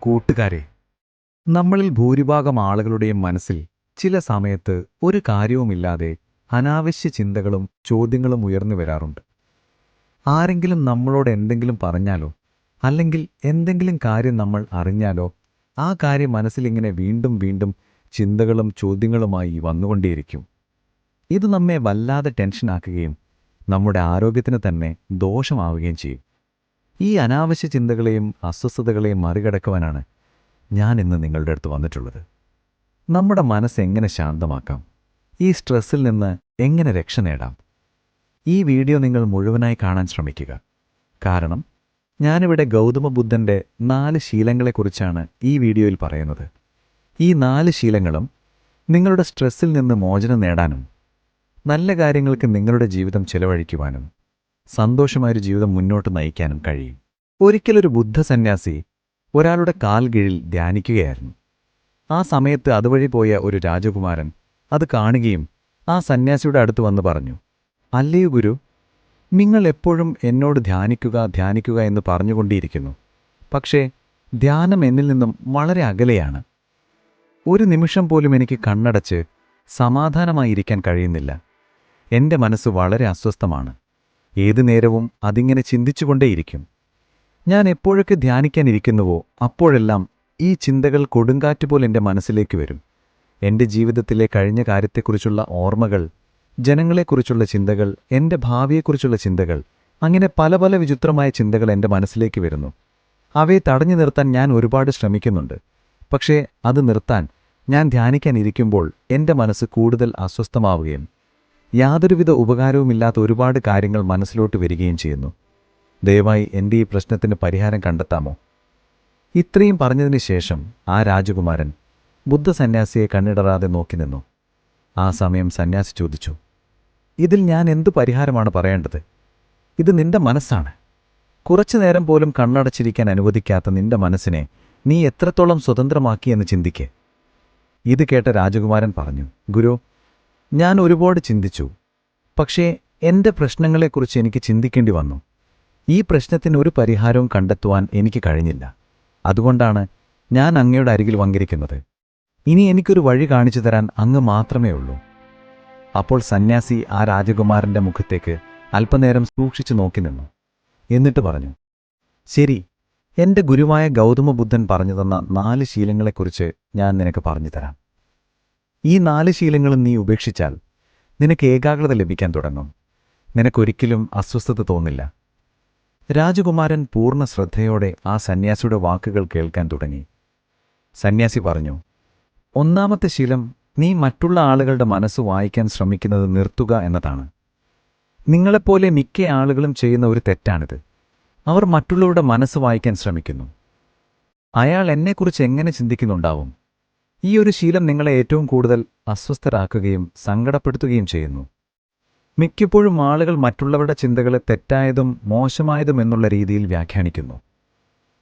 കൂട്ടുകാരെ നമ്മളിൽ ഭൂരിഭാഗം ആളുകളുടെയും മനസ്സിൽ ചില സമയത്ത് ഒരു കാര്യവുമില്ലാതെ അനാവശ്യ ചിന്തകളും ചോദ്യങ്ങളും ഉയർന്നു വരാറുണ്ട്. ആരെങ്കിലും നമ്മളോട് എന്തെങ്കിലും പറഞ്ഞാലോ അല്ലെങ്കിൽ എന്തെങ്കിലും കാര്യം നമ്മൾ അറിഞ്ഞാലോ ആ കാര്യം മനസ്സിലിങ്ങനെ വീണ്ടും വീണ്ടും ചിന്തകളും ചോദ്യങ്ങളുമായി വന്നുകൊണ്ടേയിരിക്കും. ഇത് നമ്മെ വല്ലാതെ ടെൻഷനാക്കുകയും നമ്മുടെ ആരോഗ്യത്തിന് തന്നെ ദോഷമാവുകയും ചെയ്യും. ഈ അനാവശ്യ ചിന്തകളെയും അസ്വസ്ഥതകളെയും മറികടക്കുവാനാണ് ഞാൻ ഇന്ന് നിങ്ങളുടെ അടുത്ത് വന്നിട്ടുള്ളത്. നമ്മുടെ മനസ്സ് എങ്ങനെ ശാന്തമാക്കാം? ഈ സ്ട്രെസ്സിൽ നിന്ന് എങ്ങനെ രക്ഷ നേടാം? ഈ വീഡിയോ നിങ്ങൾ മുഴുവനായി കാണാൻ ശ്രമിക്കുക. കാരണം ഞാനിവിടെ ഗൗതമ ബുദ്ധന്റെ നാല് ശീലങ്ങളെക്കുറിച്ചാണ് ഈ വീഡിയോയിൽ പറയുന്നത്. ഈ നാല് ശീലങ്ങളും നിങ്ങളുടെ സ്ട്രെസ്സിൽ നിന്ന് മോചനം നേടാനും നല്ല കാര്യങ്ങൾക്ക് നിങ്ങളുടെ ജീവിതം ചെലവഴിക്കുവാനും സന്തോഷമായൊരു ജീവിതം മുന്നോട്ട് നയിക്കാനും കഴിയും. ഒരിക്കലൊരു ബുദ്ധ സന്യാസി ഒരാളുടെ കാൽ കീഴിൽ ധ്യാനിക്കുകയായിരുന്നു. ആ സമയത്ത് അതുവഴി പോയ ഒരു രാജകുമാരൻ അത് കാണുകയും ആ സന്യാസിയുടെ അടുത്ത് വന്ന് പറഞ്ഞു അല്ലയോ ഗുരു നിങ്ങൾ എപ്പോഴും എന്നോട് ധ്യാനിക്കുക ധ്യാനിക്കുക എന്ന് പറഞ്ഞുകൊണ്ടിരിക്കുന്നു. പക്ഷേ ധ്യാനം എന്നിൽ നിന്നും വളരെ അകലെയാണ്. ഒരു നിമിഷം പോലും എനിക്ക് കണ്ണടച്ച് സമാധാനമായിരിക്കാൻ കഴിയുന്നില്ല. എന്റെ മനസ്സ് വളരെ അസ്വസ്ഥമാണ്. ഏതു നേരവും അതിങ്ങനെ ചിന്തിച്ചുകൊണ്ടേയിരിക്കും. ഞാൻ എപ്പോഴൊക്കെ ധ്യാനിക്കാനിരിക്കുന്നുവോ അപ്പോഴെല്ലാം ഈ ചിന്തകൾ കൊടുങ്കാറ്റുപോലെ എന്റെ മനസ്സിലേക്ക് വരും. എന്റെ ജീവിതത്തിലെ കഴിഞ്ഞ കാര്യത്തെക്കുറിച്ചുള്ള ഓർമ്മകൾ ജനങ്ങളെക്കുറിച്ചുള്ള ചിന്തകൾ എന്റെ ഭാവിയെക്കുറിച്ചുള്ള ചിന്തകൾ അങ്ങനെ പല പല വിചിത്രമായ ചിന്തകൾ എന്റെ മനസ്സിലേക്ക് വരുന്നു. അവയെ തടഞ്ഞു നിർത്താൻ ഞാൻ ഒരുപാട് ശ്രമിക്കുന്നുണ്ട്. പക്ഷേ അത് നിർത്താൻ ഞാൻ ധ്യാനിക്കാനിരിക്കുമ്പോൾ എന്റെ മനസ്സ് കൂടുതൽ അസ്വസ്ഥമാവുകയും യാതൊരുവിധ ഉപകാരവുമില്ലാത്ത ഒരുപാട് കാര്യങ്ങൾ മനസ്സിലോട്ട് വരികയും ചെയ്യുന്നു. ദയവായി എന്റെ ഈ പ്രശ്നത്തിന് പരിഹാരം കണ്ടെത്താമോ? ഇത്രയും പറഞ്ഞതിന് ശേഷം ആ രാജകുമാരൻ ബുദ്ധ സന്യാസിയെ കണ്ണിടറാതെ നോക്കി നിന്നു. ആ സമയം സന്യാസി ചോദിച്ചു ഇതിൽ ഞാൻ എന്തു പരിഹാരമാണ് പറയേണ്ടത്? ഇത് നിന്റെ മനസ്സാണ്. കുറച്ചു നേരം പോലും കണ്ണടച്ചിരിക്കാൻ അനുവദിക്കാത്ത നിന്റെ മനസ്സിനെ നീ എത്രത്തോളം സ്വതന്ത്രമാക്കിയെന്ന് ചിന്തിക്ക്. ഇത് കേട്ട രാജകുമാരൻ പറഞ്ഞു ഗുരു ഞാൻ ഒരുപാട് ചിന്തിച്ചു. പക്ഷേ എന്റെ പ്രശ്നങ്ങളെക്കുറിച്ച് എനിക്ക് ചിന്തിക്കേണ്ടി വന്നു. ഈ പ്രശ്നത്തിന് ഒരു പരിഹാരവും കണ്ടെത്തുവാൻ എനിക്ക് കഴിഞ്ഞില്ല. അതുകൊണ്ടാണ് ഞാൻ അങ്ങയുടെ അരികിൽ വങ്കിരിക്കുന്നത് ഇനി എനിക്കൊരു വഴി കാണിച്ചു തരാൻ അങ്ങ് മാത്രമേ ഉള്ളൂ. അപ്പോൾ സന്യാസി ആ രാജകുമാരന്റെ മുഖത്തേക്ക് അല്പനേരം സൂക്ഷിച്ചു നോക്കി നിന്നു. എന്നിട്ട് പറഞ്ഞു ശരി എന്റെ ഗുരുവായ ഗൗതമ ബുദ്ധൻ പറഞ്ഞു തന്ന നാല് ശീലങ്ങളെക്കുറിച്ച് ഞാൻ നിനക്ക് പറഞ്ഞു തരാം. ഈ നാല് ശീലങ്ങളും നീ ഉപേക്ഷിച്ചാൽ നിനക്ക് ഏകാഗ്രത ലഭിക്കാൻ തുടങ്ങും. നിനക്കൊരിക്കലും അസ്വസ്ഥത തോന്നില്ല. രാജകുമാരൻ പൂർണ ശ്രദ്ധയോടെ ആ സന്യാസിയുടെ വാക്കുകൾ കേൾക്കാൻ തുടങ്ങി. സന്യാസി പറഞ്ഞു ഒന്നാമത്തെ ശീലം നീ മറ്റുള്ള ആളുകളുടെ മനസ്സ് വായിക്കാൻ ശ്രമിക്കുന്നത് നിർത്തുക എന്നതാണ്. നിങ്ങളെപ്പോലെ മിക്ക ആളുകളും ചെയ്യുന്ന ഒരു തെറ്റാണിത്. അവർ മറ്റുള്ളവരുടെ മനസ്സ് വായിക്കാൻ ശ്രമിക്കുന്നു. അയാൾ എന്നെക്കുറിച്ച് എങ്ങനെ ചിന്തിക്കുന്നുണ്ടാവും? ഈ ഒരു ശീലം നിങ്ങളെ ഏറ്റവും കൂടുതൽ അസ്വസ്ഥരാക്കുകയും സങ്കടപ്പെടുത്തുകയും ചെയ്യുന്നു. മിക്കപ്പോഴും ആളുകൾ മറ്റുള്ളവരുടെ ചിന്തകളെ തെറ്റായതും മോശമായതും എന്നുള്ള രീതിയിൽ വ്യാഖ്യാനിക്കുന്നു.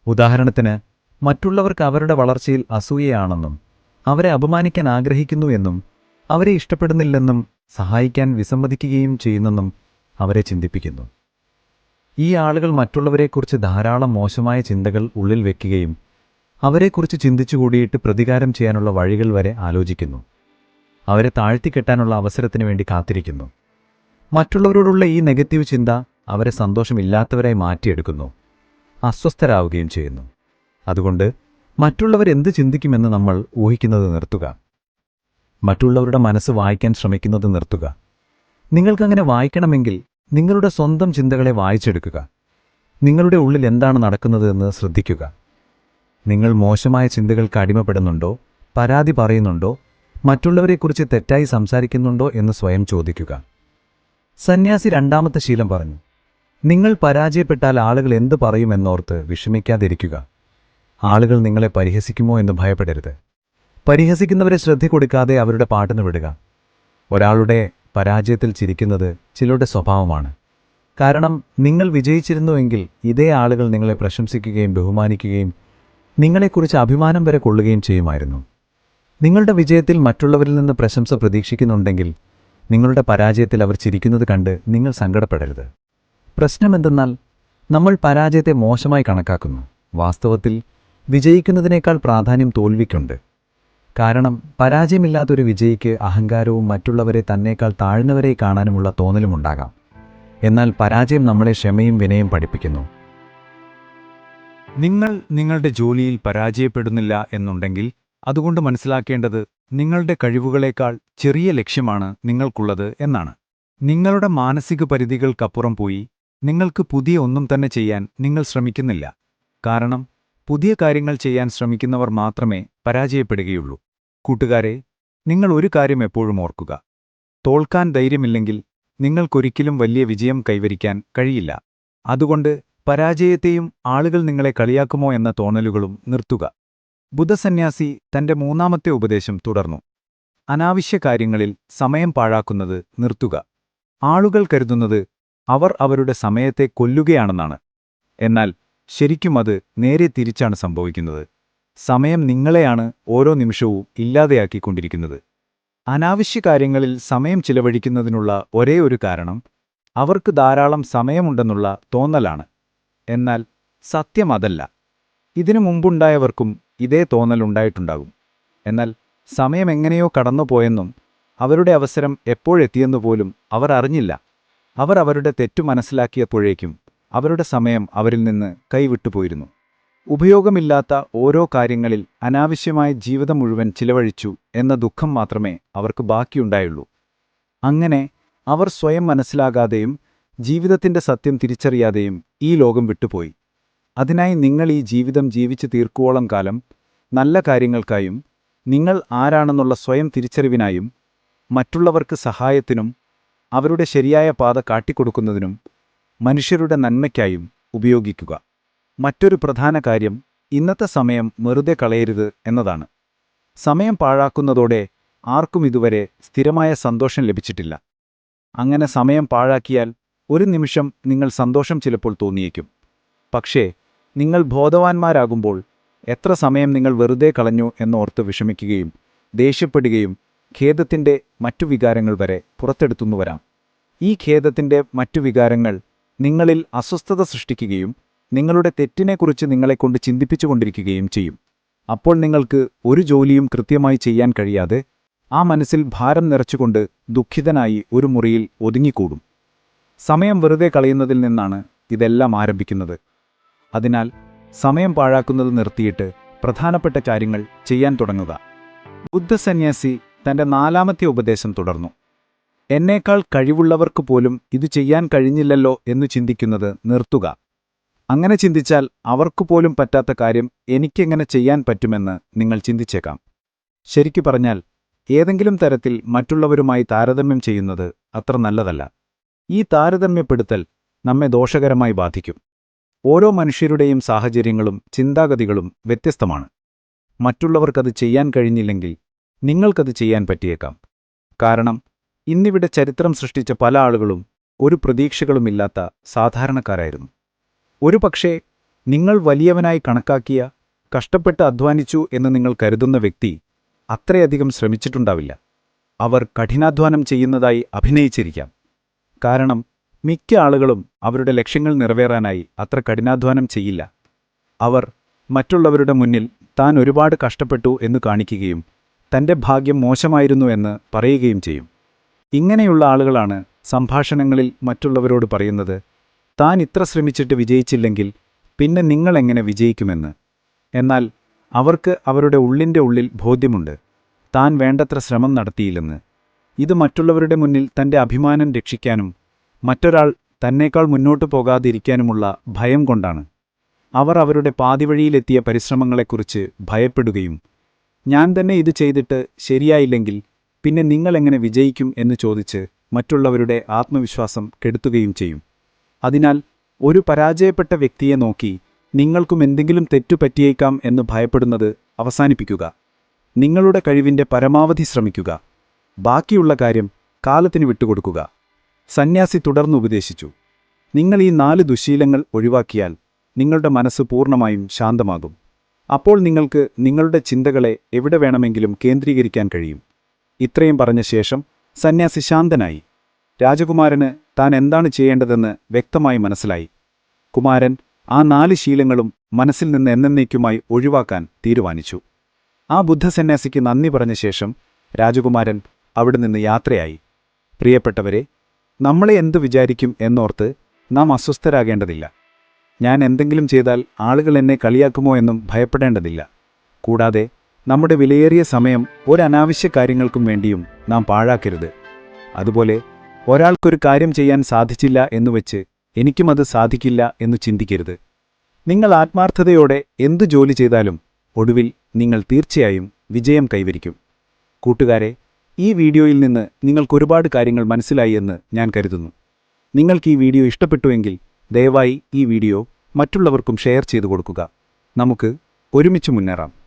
ഉദാഹരണത്തിന് മറ്റുള്ളവർക്ക് അവരുടെ വളർച്ചയിൽ അസൂയയാണെന്നും അവരെ അപമാനിക്കാൻ ആഗ്രഹിക്കുന്നു എന്നും അവരെ ഇഷ്ടപ്പെടുന്നില്ലെന്നും സഹായിക്കാൻ വിസമ്മതിക്കുകയും ചെയ്യുന്നെന്നും അവരെ ചിന്തിപ്പിക്കുന്നു. ഈ ആളുകൾ മറ്റുള്ളവരെക്കുറിച്ച് ധാരാളം മോശമായ ചിന്തകൾ ഉള്ളിൽ വെക്കുകയും അവരെക്കുറിച്ച് ചിന്തിച്ചുകൂടിയിട്ട് പ്രതികാരം ചെയ്യാനുള്ള വഴികൾ വരെ ആലോചിക്കുന്നു. അവരെ താഴ്ത്തിക്കെട്ടാനുള്ള അവസരത്തിന് വേണ്ടി കാത്തിരിക്കുന്നു. മറ്റുള്ളവരോടുള്ള ഈ നെഗറ്റീവ് ചിന്ത അവരെ സന്തോഷമില്ലാത്തവരായി മാറ്റിയെടുക്കുന്നു. അസ്വസ്ഥരാവുകയും ചെയ്യുന്നു. അതുകൊണ്ട് മറ്റുള്ളവർ എന്ത് ചിന്തിക്കുമെന്ന് നമ്മൾ ഊഹിക്കുന്നത് നിർത്തുക. മറ്റുള്ളവരുടെ മനസ്സ് വായിക്കാൻ ശ്രമിക്കുന്നത് നിർത്തുക. നിങ്ങൾക്കങ്ങനെ വായിക്കണമെങ്കിൽ നിങ്ങളുടെ സ്വന്തം ചിന്തകളെ വായിച്ചെടുക്കുക. നിങ്ങളുടെ ഉള്ളിൽ എന്താണ് നടക്കുന്നതെന്ന് ശ്രദ്ധിക്കുക. നിങ്ങൾ മോശമായ ചിന്തകൾക്ക് അടിമപ്പെടുന്നുണ്ടോ? പരാതി പറയുന്നുണ്ടോ? മറ്റുള്ളവരെക്കുറിച്ച് തെറ്റായി സംസാരിക്കുന്നുണ്ടോ എന്ന് സ്വയം ചോദിക്കുക. സന്യാസി രണ്ടാമത്തെ ശീലം പറഞ്ഞു. നിങ്ങൾ പരാജയപ്പെട്ടാൽ ആളുകൾ എന്ത് പറയുമെന്നോർത്ത് വിഷമിക്കാതിരിക്കുക. ആളുകൾ നിങ്ങളെ പരിഹസിക്കുമോ എന്ന് ഭയപ്പെടരുത്. പരിഹസിക്കുന്നവരെ ശ്രദ്ധ കൊടുക്കാതെ അവരുടെ പാട്ടിന് വിടുക. ഒരാളുടെ പരാജയത്തിൽ ചിരിക്കുന്നത് ചിലരുടെ സ്വഭാവമാണ്. കാരണം നിങ്ങൾ വിജയിച്ചിരുന്നുവെങ്കിൽ ഇതേ ആളുകൾ നിങ്ങളെ പ്രശംസിക്കുകയും ബഹുമാനിക്കുകയും നിങ്ങളെക്കുറിച്ച് അഭിമാനം വരെ കൊള്ളുകയും ചെയ്യുമായിരുന്നു. നിങ്ങളുടെ വിജയത്തിൽ മറ്റുള്ളവരിൽ നിന്ന് പ്രശംസ പ്രതീക്ഷിക്കുന്നുണ്ടെങ്കിൽ നിങ്ങളുടെ പരാജയത്തിൽ അവർ ചിരിക്കുന്നത് കണ്ട് നിങ്ങൾ സങ്കടപ്പെടരുത്. പ്രശ്നമെന്തെന്നാൽ നമ്മൾ പരാജയത്തെ മോശമായി കണക്കാക്കുന്നു. വാസ്തവത്തിൽ വിജയിക്കുന്നതിനേക്കാൾ പ്രാധാന്യം തോൽവിക്കുണ്ട്. കാരണം പരാജയമില്ലാത്തൊരു വിജയിക്ക് അഹങ്കാരവും മറ്റുള്ളവരെ തന്നേക്കാൾ താഴ്ന്നവരെ കാണാനുമുള്ള തോന്നലുമുണ്ടാകാം. എന്നാൽ പരാജയം നമ്മളെ ക്ഷമയും വിനയും പഠിപ്പിക്കുന്നു. നിങ്ങൾ നിങ്ങളുടെ ജോലിയിൽ പരാജയപ്പെടുന്നില്ല എന്നുണ്ടെങ്കിൽ അതുകൊണ്ട് മനസ്സിലാക്കേണ്ടത് നിങ്ങളുടെ കഴിവുകളേക്കാൾ ചെറിയ ലക്ഷ്യമാണ് നിങ്ങൾക്കുള്ളത് എന്നാണ്. നിങ്ങളുടെ മാനസിക പരിധികൾക്കപ്പുറം പോയി നിങ്ങൾക്ക് പുതിയ ഒന്നും തന്നെ ചെയ്യാൻ നിങ്ങൾ ശ്രമിക്കുന്നില്ല. കാരണം പുതിയ കാര്യങ്ങൾ ചെയ്യാൻ ശ്രമിക്കുന്നവർ മാത്രമേ പരാജയപ്പെടുകയുള്ളൂ. കൂട്ടുകാരെ നിങ്ങൾ ഒരു കാര്യം എപ്പോഴും ഓർക്കുക. തോൽക്കാൻ ധൈര്യമില്ലെങ്കിൽ നിങ്ങൾക്കൊരിക്കലും വലിയ വിജയം കൈവരിക്കാൻ കഴിയില്ല. അതുകൊണ്ട് പരാജയത്തെയും ആളുകൾ നിങ്ങളെ കളിയാക്കുമോ എന്ന തോന്നലുകളും നിർത്തുക. ബുദ്ധസന്യാസി തന്റെ മൂന്നാമത്തെ ഉപദേശം തുടർന്നു. അനാവശ്യ കാര്യങ്ങളിൽ സമയം പാഴാക്കുന്നത് നിർത്തുക. ആളുകൾ കരുതുന്നത് അവർ അവരുടെ സമയത്തെ കൊല്ലുകയാണെന്നാണ്. എന്നാൽ ശരിക്കും അത് നേരെ തിരിച്ചാണ് സംഭവിക്കുന്നത്. സമയം നിങ്ങളെയാണ് ഓരോ നിമിഷവും ഇല്ലാതെയാക്കിക്കൊണ്ടിരിക്കുന്നത്. അനാവശ്യ കാര്യങ്ങളിൽ സമയം ചിലവഴിക്കുന്നതിനുള്ള ഒരേ ഒരു കാരണം അവർക്ക് ധാരാളം സമയമുണ്ടെന്നുള്ള തോന്നലാണ്. എന്നാൽ സത്യം അതല്ല ഇതിനു മുമ്പുണ്ടായവർക്കും ഇതേ തോന്നലുണ്ടായിട്ടുണ്ടാകും എന്നാൽ സമയം എങ്ങനെയോ കടന്നുപോയെന്നും അവരുടെ അവസരം എപ്പോഴെത്തിയെന്നു പോലും അവർ അറിഞ്ഞില്ല. അവർ അവരുടെ തെറ്റു മനസ്സിലാക്കിയപ്പോഴേക്കും അവരുടെ സമയം അവരിൽ നിന്ന് കൈവിട്ടുപോയിരുന്നു ഉപയോഗമില്ലാത്ത ഓരോ കാര്യങ്ങളിൽ അനാവശ്യമായ ജീവിതം മുഴുവൻ ചിലവഴിച്ചു എന്ന ദുഃഖം മാത്രമേ അവർക്ക് ബാക്കിയുണ്ടായുള്ളൂ. അങ്ങനെ അവർ സ്വയം മനസ്സിലാകാതെയും ജീവിതത്തിന്റെ സത്യം തിരിച്ചറിയാതെയും ഈ ലോകം വിട്ടുപോയി. അതിനായി നിങ്ങൾ ഈ ജീവിതം ജീവിച്ചു തീർക്കുവോളം കാലം നല്ല കാര്യങ്ങൾക്കായും നിങ്ങൾ ആരാണെന്നുള്ള സ്വയം തിരിച്ചറിവിനായും മറ്റുള്ളവർക്ക് സഹായത്തിനും അവരുടെ ശരിയായ പാത കാട്ടിക്കൊടുക്കുന്നതിനും മനുഷ്യരുടെ നന്മയ്ക്കായും ഉപയോഗിക്കുക. മറ്റൊരു പ്രധാന കാര്യം ഇന്നത്തെ സമയം വെറുതെ കളയരുത് എന്നതാണ്. സമയം പാഴാക്കുന്നതോടെ ആർക്കും ഇതുവരെ സ്ഥിരമായ സന്തോഷം ലഭിച്ചിട്ടില്ല. അങ്ങനെ സമയം പാഴാക്കിയാൽ ഒരു നിമിഷം നിങ്ങൾ സന്തോഷം ചിലപ്പോൾ തോന്നിയേക്കും. പക്ഷേ നിങ്ങൾ ബോധവാന്മാരാകുമ്പോൾ എത്ര സമയം നിങ്ങൾ വെറുതെ കളഞ്ഞു എന്നോർത്ത് വിഷമിക്കുകയും ദേഷ്യപ്പെടുകയും ഖേദത്തിന്റെ മറ്റു വികാരങ്ങൾ വരെ പുറത്തെടുത്തുന്നു വരാം. ഈ ഖേദത്തിന്റെ മറ്റു വികാരങ്ങൾ നിങ്ങളിൽ അസ്വസ്ഥത സൃഷ്ടിക്കുകയും നിങ്ങളുടെ തെറ്റിനെക്കുറിച്ച് നിങ്ങളെക്കൊണ്ട് ചിന്തിപ്പിച്ചുകൊണ്ടിരിക്കുകയും ചെയ്യും. അപ്പോൾ നിങ്ങൾക്ക് ഒരു ജോലിയും കൃത്യമായി ചെയ്യാൻ കഴിയാതെ ആ മനസ്സിൽ ഭാരം നിറച്ചുകൊണ്ട് ദുഃഖിതനായി ഒരു മുറിയിൽ ഒതുങ്ങിക്കൂടും. സമയം വെറുതെ കളയുന്നതിൽ നിന്നാണ് ഇതെല്ലാം ആരംഭിക്കുന്നത്. അതിനാൽ സമയം പാഴാക്കുന്നത് നിർത്തിയിട്ട് പ്രധാനപ്പെട്ട കാര്യങ്ങൾ ചെയ്യാൻ തുടങ്ങുക. ബുദ്ധസന്യാസി തന്റെ നാലാമത്തെ ഉപദേശം തുടർന്നു. എന്നേക്കാൾ കഴിവുള്ളവർക്ക് പോലും ഇത് ചെയ്യാൻ കഴിഞ്ഞില്ലല്ലോ എന്ന് ചിന്തിക്കുന്നത് നിർത്തുക. അങ്ങനെ ചിന്തിച്ചാൽ അവർക്കു പോലും പറ്റാത്ത കാര്യം എനിക്കെങ്ങനെ ചെയ്യാൻ പറ്റുമെന്ന് നിങ്ങൾ ചിന്തിച്ചേക്കാം. ശരിക്കു പറഞ്ഞാൽ ഏതെങ്കിലും തരത്തിൽ മറ്റുള്ളവരുമായി താരതമ്യം ചെയ്യുന്നത് അത്ര നല്ലതല്ല. ഈ താരതമ്യപ്പെടുത്തൽ നമ്മെ ദോഷകരമായി ബാധിക്കും. ഓരോ മനുഷ്യരുടെയും സാഹചര്യങ്ങളും ചിന്താഗതികളും വ്യത്യസ്തമാണ്. മറ്റുള്ളവർക്കത് ചെയ്യാൻ കഴിഞ്ഞില്ലെങ്കിൽ നിങ്ങൾക്കത് ചെയ്യാൻ പറ്റിയേക്കാം. കാരണം ഇന്നിവിടെ ചരിത്രം സൃഷ്ടിച്ച പല ആളുകളും ഒരു പ്രതീക്ഷകളുമില്ലാത്ത സാധാരണക്കാരായിരുന്നു. ഒരു പക്ഷേ നിങ്ങൾ വലിയവനായി കണക്കാക്കിയ കഷ്ടപ്പെട്ട് അധ്വാനിച്ചു എന്ന് നിങ്ങൾ കരുതുന്ന വ്യക്തി അത്രയധികം ശ്രമിച്ചിട്ടുണ്ടാവില്ല. അവർ കഠിനാധ്വാനം ചെയ്യുന്നതായി അഭിനയിച്ചിരിക്കാം. കാരണം മിക്ക ആളുകളും അവരുടെ ലക്ഷ്യങ്ങൾ നിറവേറാനായി അത്ര കഠിനാധ്വാനം ചെയ്യില്ല. അവർ മറ്റുള്ളവരുടെ മുന്നിൽ താൻ ഒരുപാട് കഷ്ടപ്പെട്ടു എന്ന് കാണിക്കുകയും തന്റെ ഭാഗ്യം മോശമായിരുന്നു എന്ന് പറയുകയും ചെയ്യും. ഇങ്ങനെയുള്ള ആളുകളാണ് സംഭാഷണങ്ങളിൽ മറ്റുള്ളവരോട് പറയുന്നത് താൻ ഇത്ര ശ്രമിച്ചിട്ട് വിജയിച്ചില്ലെങ്കിൽ പിന്നെ നിങ്ങൾ നിങ്ങളെങ്ങനെ വിജയിക്കുമെന്ന്. എന്നാൽ അവർക്ക് അവരുടെ ഉള്ളിന്റെ ഉള്ളിൽ ബോധ്യമുണ്ട്. താൻ വേണ്ടത്ര ശ്രമം നടത്തിയില്ലെന്ന്. ഇത് മറ്റുള്ളവരുടെ മുന്നിൽ തന്റെ അഭിമാനം രക്ഷിക്കാനും മറ്റൊരാൾ തന്നേക്കാൾ മുന്നോട്ടു പോകാതിരിക്കാനുമുള്ള ഭയം കൊണ്ടാണ്. അവർ അവരുടെ പാതിവഴിയിലെത്തിയ പരിശ്രമങ്ങളെക്കുറിച്ച് ഭയപ്പെടുകയും ഞാൻ തന്നെ ഇത് ചെയ്തിട്ട് ശരിയായില്ലെങ്കിൽ പിന്നെ നിങ്ങളെങ്ങനെ വിജയിക്കും എന്ന് ചോദിച്ച് മറ്റുള്ളവരുടെ ആത്മവിശ്വാസം കെടുത്തുകയും ചെയ്യും. അതിനാൽ ഒരു പരാജയപ്പെട്ട വ്യക്തിയെ നോക്കി നിങ്ങൾക്കും എന്തെങ്കിലും തെറ്റുപറ്റിയേക്കാം എന്ന് ഭയപ്പെടുന്നത് അവസാനിപ്പിക്കുക. നിങ്ങളുടെ കഴിവിന്റെ പരമാവധി ശ്രമിക്കുക. ബാക്കിയുള്ള കാര്യം കാലത്തിന് വിട്ടുകൊടുക്കുക. സന്യാസി തുടർന്ന് ഉപദേശിച്ചു. നിങ്ങൾ ഈ നാല് ദുശീലങ്ങൾ ഒഴിവാക്കിയാൽ നിങ്ങളുടെ മനസ്സ് പൂർണമായും ശാന്തമാകും. അപ്പോൾ നിങ്ങൾക്ക് നിങ്ങളുടെ ചിന്തകളെ എവിടെ വേണമെങ്കിലും കേന്ദ്രീകരിക്കാൻ കഴിയും. ഇത്രയും പറഞ്ഞ ശേഷം സന്യാസി ശാന്തനായി. രാജകുമാരന് താൻ എന്താണ് ചെയ്യേണ്ടതെന്ന് വ്യക്തമായി മനസ്സിലായി. കുമാരൻ ആ നാല് ശീലങ്ങളും മനസ്സിൽ നിന്ന് എന്നേക്കുമായി ഒഴിവാക്കാൻ തീരുമാനിച്ചു. ആ ബുദ്ധസന്യാസിക്ക് നന്ദി പറഞ്ഞ ശേഷം രാജകുമാരൻ അവിടെ നിന്ന് യാത്രയായി. പ്രിയപ്പെട്ടവരെ നമ്മളെ എന്തു വിചാരിക്കും എന്നോർത്ത് നാം അസ്വസ്ഥരാകേണ്ടതില്ല. ഞാൻ എന്തെങ്കിലും ചെയ്താൽ ആളുകൾ എന്നെ കളിയാക്കുമോ എന്നും ഭയപ്പെടേണ്ടതില്ല. കൂടാതെ നമ്മുടെ വിലയേറിയ സമയം ഒരനാവശ്യ കാര്യങ്ങൾക്കും വേണ്ടിയും നാം പാഴാക്കരുത്. അതുപോലെ ഒരാൾക്കൊരു കാര്യം ചെയ്യാൻ സാധിച്ചില്ല എന്നുവെച്ച് എനിക്കും അത് സാധിക്കില്ല എന്ന് ചിന്തിക്കരുത്. നിങ്ങൾ ആത്മാർത്ഥതയോടെ എന്തു ജോലി ചെയ്താലും ഒടുവിൽ നിങ്ങൾ തീർച്ചയായും വിജയം കൈവരിക്കും. കൂട്ടുകാരെ ഈ വീഡിയോയിൽ നിന്ന് നിങ്ങൾക്ക് ഒരുപാട് കാര്യങ്ങൾ മനസ്സിലായി എന്ന് ഞാൻ കരുതുന്നു. നിങ്ങൾക്ക് ഈ വീഡിയോ ഇഷ്ടപ്പെട്ടുവെങ്കിൽ ദയവായി ഈ വീഡിയോ മറ്റുള്ളവർക്കും ഷെയർ ചെയ്തു കൊടുക്കുക. നമുക്ക് ഒരുമിച്ച് മുന്നേറാം.